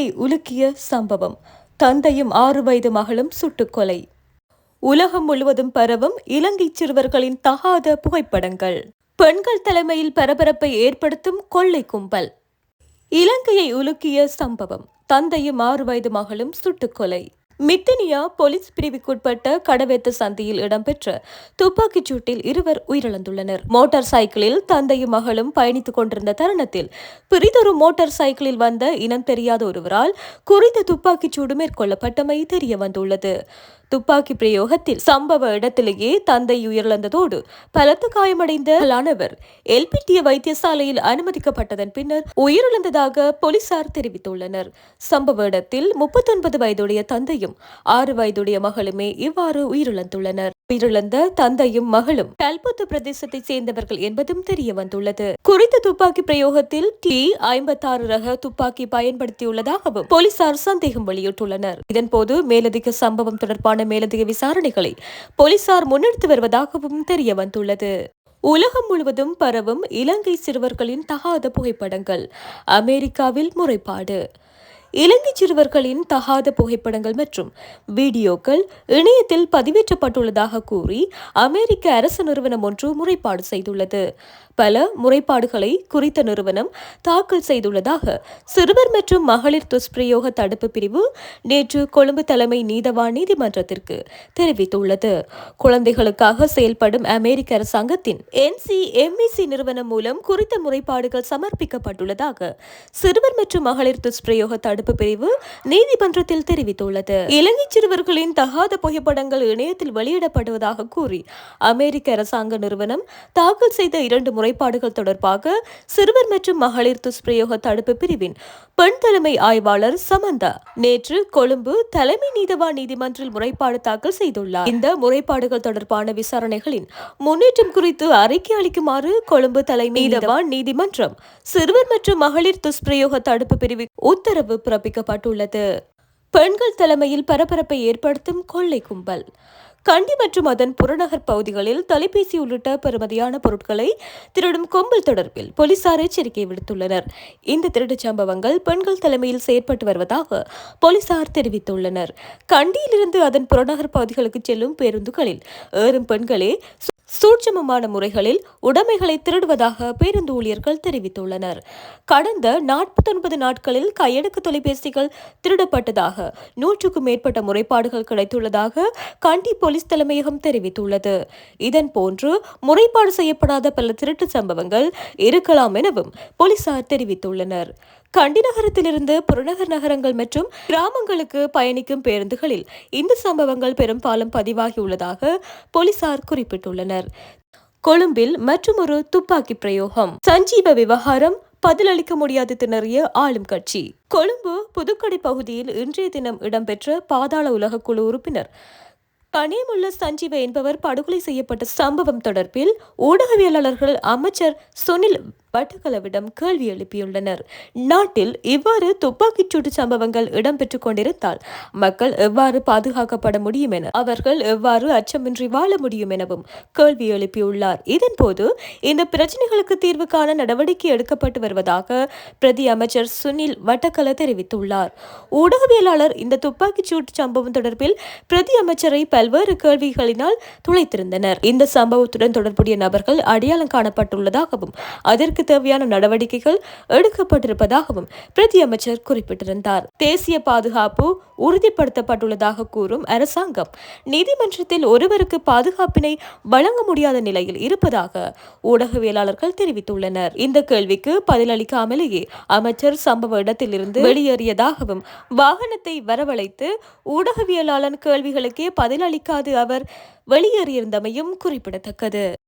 இலங்கையை உலுக்கிய சம்பவம். தந்தையும் ஆறு வயது மகளும் சுட்டுக்கொலை. உலகம் முழுவதும் பரவும் இலங்கை சிறுவர்களின் தகாத புகைப்படங்கள். பெண்கள் தலைமையில் பரபரப்பை ஏற்படுத்தும் கொள்ளை கும்பல். இலங்கையை உலுக்கிய சம்பவம். தந்தையும் ஆறு வயது மகளும் சுட்டுக்கொலை. மித்தினியா போலீஸ் பிரிவுக்குட்பட்ட கடவேத்த சந்தியில் இடம்பெற்ற துப்பாக்கிச் சூட்டில் இருவர் உயிரிழந்துள்ளனர். மோட்டார் சைக்கிளில் தந்தையும் மகளும் பயணித்துக் கொண்டிருந்த தருணத்தில் பிரிதொரு மோட்டார் சைக்கிளில் வந்த இனம் தெரியாத ஒருவரால் குறித்த துப்பாக்கிச் சூடு மேற்கொள்ளப்பட்டமை தெரிய வந்துள்ளது துப்பாக்கி பிரயோகத்தில் சம்பவ இடத்திலேயே தந்தை உயிரிழந்ததோடு பலத்த காயமடைந்த லானவர் எல்பிட்டிய வைத்தியசாலையில் அனுமதிக்கப்பட்டதன் பின்னர் உயிரிழந்ததாக போலீசார் தெரிவித்துள்ளனர். சம்பவ இடத்தில் முப்பத்தொன்பது வயதுடைய தந்தையும் ஆறு வயதுடைய மகளுமே இவ்வாறு உயிரிழந்துள்ளனர். உயிரிழந்த தந்தையும் மகளும். கல்புத்து பிரதேசத்தை சேர்ந்தவர்கள் என்பதும் தெரிய வந்துள்ளது. குறித்த துப்பாக்கி பிரயோகத்தில் டி ஐம்பத்தாறு ரக துப்பாக்கி பயன்படுத்தியுள்ளதாகவும் போலீசார் சந்தேகம் வெளியிட்டுள்ளனர். இதன்போது மேலதிக சம்பவம் தொடர்பான மேலதிக விசாரணைகளை போலீசார் முன்னெடுத்து வருவதாகவும் தெரிய வந்துள்ளது. உலகம் முழுவதும் பரவும் இலங்கை சிறுவர்களின் தகாத புகைப்படங்கள். அமெரிக்காவில் முறைப்பாடு. இலங்கை சிறுவர்களின் தகாத புகைப்படங்கள் மற்றும் வீடியோக்கள் இணையத்தில் பதிவேற்றப்பட்டுள்ளதாக கூறி அமெரிக்க அரசு நிறுவனம் ஒன்று முறைப்பாடு செய்துள்ளது. பல முறைப்பாடுகளை குறித்த நிறுவனம் தாக்கல் செய்துள்ளதாக சிறுவர் மற்றும் மகளிர் துஷ்பிரயோக தடுப்பு பிரிவு நேற்று கொழும்பு தலைமை நீதவான் நீதிமன்றத்திற்கு தெரிவித்துள்ளது. குழந்தைகளுக்காக செயல்படும் அமெரிக்க அரசாங்கத்தின் என்சிஎம்இசி நிறுவனம் மூலம் குறித்த முறைப்பாடுகள் சமர்ப்பிக்கப்பட்டுள்ளதாக சிறுவர் மற்றும் மகளிர் துஷ்பிரயோக தடுப்பு தடுப்பு பிரிவு நீதிமன்றத்தில் தெரிவித்துள்ளது. இலங்கை சிறுவர்களின் தகாத புகைப்படங்கள் இணையத்தில் வெளியிடப்படுவதாக கூறி அமெரிக்க அரசாங்க நிறுவனம் தாக்கல் செய்த இரண்டு முறைப்பாடுகள் தொடர்பாக சிறுவர் மற்றும் மகளிர் துஷ்பிரயோக தடுப்பு பிரிவின் பெண் தலைமை ஆய்வாளர் சமந்தா நேற்று கொழும்பு தலைமை நீதவான் நீதிமன்றில் முறைப்பாடு தாக்கல் செய்துள்ளார். இந்த முறைப்பாடுகள் தொடர்பான விசாரணைகளின் முன்னேற்றம் குறித்து அறிக்கை அளிக்குமாறு கொழும்பு தலைமை நீதவான் நீதிமன்றம் சிறுவர் மற்றும் மகளிர் துஷ்பிரயோக தடுப்பு பிரிவு உத்தரவு பிறப்பிக்கப்பட்டுள்ளது. பெண்கள் தலைமையில் பரபரப்பை ஏற்படுத்தும் கொள்ளை கும்பல். கண்டி மற்றும் அதன் புறநகர் பகுதிகளில் தொலைபேசி உள்ளிட்ட பெறுமதியான பொருட்களை திருடும் கும்பல் தொடர்பில் போலீசார் எச்சரிக்கை விடுத்துள்ளனர். இந்த திருட்டுச் சம்பவங்கள் பெண்கள் தலைமையில் செயற்பட்டு வருவதாக போலீசார் தெரிவித்துள்ளனர். கண்டியிலிருந்து அதன் புறநகர் பகுதிகளுக்கு செல்லும் பேருந்துகளில் ஏறும் பெண்களே சூட்சமமான முறைகளில் உடைமைகளை திருடுவதாக பேருந்து ஊழியர்கள் தெரிவித்துள்ளனர். கடந்த நாற்பத்தொன்பது நாட்களில் கையடக்கு தொலைபேசிகள் திருடப்பட்டதாக நூற்றுக்கும் மேற்பட்ட முறைப்பாடுகள் கிடைத்துள்ளதாக கண்டி போலீஸ் தலைமையகம் தெரிவித்துள்ளது. இதன் போன்று முறைப்பாடு செய்யப்படாத பல திருட்டு சம்பவங்கள் இருக்கலாம் எனவும் போலீசார் தெரிவித்துள்ளனர். கண்டி நகரத்திலிருந்து புறநகர் நகரங்கள் மற்றும் கிராமங்களுக்கு பயணிக்கும் பேருந்துகளில் இந்த சம்பவங்கள் பெரும்பாலும் பதிவாகியுள்ளதாக போலீசார் குறிப்பிட்டுள்ளனர். கொழும்பில் மற்றொரு துப்பாக்கி பிரயோகம். சஞ்சீவ விவகாரம் பதிலளிக்க முடியாது திணறிய ஆளும் கட்சி. கொழும்பு புதுக்கடை பகுதியில் இன்றைய தினம் இடம்பெற்ற பாதாள உலக குழு உறுப்பினர் பணியமுள்ள சஞ்சீவ என்பவர் படுகொலை செய்யப்பட்ட சம்பவம் தொடர்பில் ஊடகவியலாளர்கள் அமைச்சர் சுனில் பட்டுகளவிடம் கேள்வி எழுப்பியுள்ளனர். நாட்டில் இவ்வாறு துப்பாக்கிச் சூட்டு சம்பவங்கள் இடம்பெற்றுக் கொண்டிருந்தால் மக்கள் எவ்வாறு பாதுகாக்கப்பட முடியும் என அவர்கள் எவ்வாறு அச்சமின்றி வாழ முடியும் எனவும் கேள்வி எழுப்பியுள்ளார். இதன்போது இந்த பிரச்சனைகளுக்கு தீர்வு காண நடவடிக்கை எடுக்கப்பட்டு வருவதாக பிரதி அமைச்சர் சுனில் வட்டக்கல தெரிவித்துள்ளார். ஊடகவியலாளர் இந்த துப்பாக்கிச் சூட்டு சம்பவம் தொடர்பில் பிரதி அமைச்சரை பல்வேறு கேள்விகளினால் துளைத்திருந்தனர். இந்த சம்பவத்துடன் தொடர்புடைய நபர்கள் அடையாளம் காணப்பட்டுள்ளதாகவும் அதற்கு அதற்கு தேவையான நடவடிக்கைகள் எடுக்கப்பட்டிருப்பதாகவும் பிரதி அமைச்சர் குறிப்பிட்டிருந்தார். தேசிய பாதுகாப்பு உறுதிப்படுத்தப்பட்டுள்ளதாக கூறும் அரசாங்கம் நீதிமன்றத்தில் ஒருவருக்கு பாதுகாப்பினை வழங்க முடியாத நிலையில் இருப்பதாக ஊடகவியலாளர்கள் தெரிவித்துள்ளனர். இந்த கேள்விக்கு பதிலளிக்காமலேயே அமைச்சர் சம்பவ இடத்திலிருந்து வெளியேறியதாகவும் வாகனத்தை வரவழைத்து ஊடகவியலாளர் கேள்விகளுக்கே பதிலளிக்காது அவர் வெளியேறியிருந்தமையும் குறிப்பிடத்தக்கது.